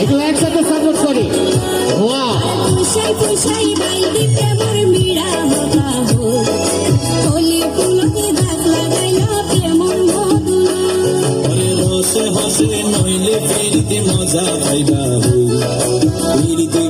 একটু একসাথে সাপোর্ট ওয়া হসে নইলে ফিরতে মজা পাইবা হইবা ফিরতে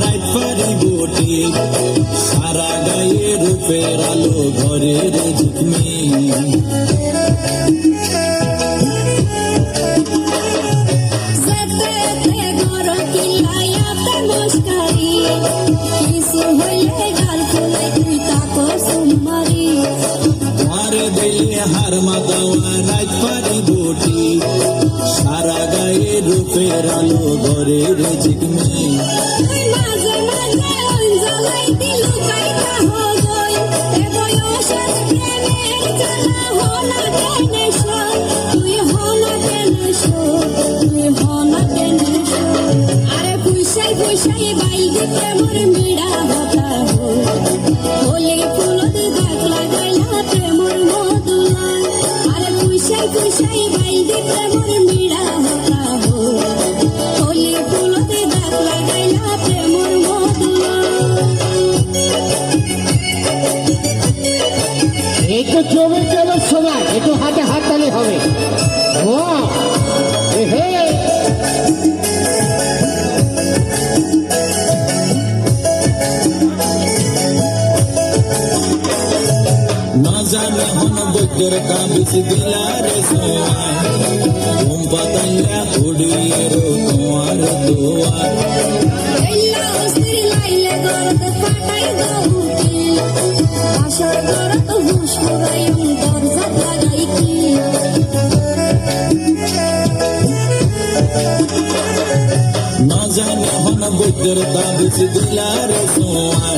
রাইট পারি গোটি সারা গায়ে রূপের আলো ঘরের ঝুঁকমি না টেনশন আরে ফুসাই ফুসাই বাইল দিতে মোর মিড়া হতা হোলি ফুলত দাগ লাগাইলা প্রেমর মধুলাই আরে ফুসাই ফুসাই বাইল দিতে মিড়া না জানে হন বৈদ্যর কাবিস দিলারে সোয়ার ঘুম পাতাইয়া উড়িয়ে রো তোমার দোয়ার। আশার গরদ হুশ লাগাইম দরজা লাগাই কি না জানে হন বৈদ্যর কাবিস দিলারে সোয়ার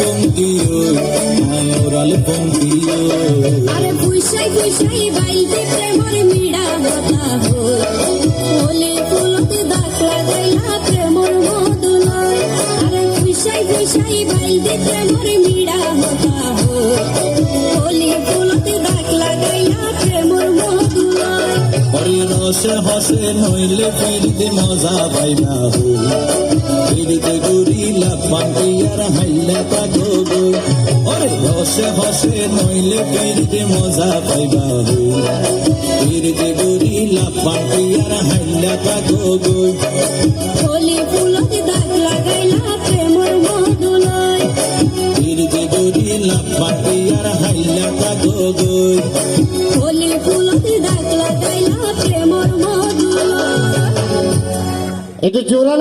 ওরাল পঙ্কি ওই আই ওরাল পঙ্কি ওই আরে ফুসাই ফুসাই বাইল প্রেমর মিড়া কথা হো ওলে ফুলতে দাখলা লাগাইলা প্রেমর মধুলয় আরে ফুসাই ফুসাই বাইল প্রেমর মিড়া হরি রসে হসে নইলে ফিরিতে মজা পাইবা হো। ফিরিতে গুরি লাপান আর হাইলা তাকো গই ওরে রসে হসে নইলে ফিরিতে মজা পাইবা হো। ফিরিতে গুরি লাপান আর হাইলা তাকো গই ওলে ফুলতে দাগ লাগাইলা প্রেমর মধুলয় ফিরিতে গুরি লাপান আর হাইলা তাকো গই ওলে ফুলতে দাগ লাগাইলা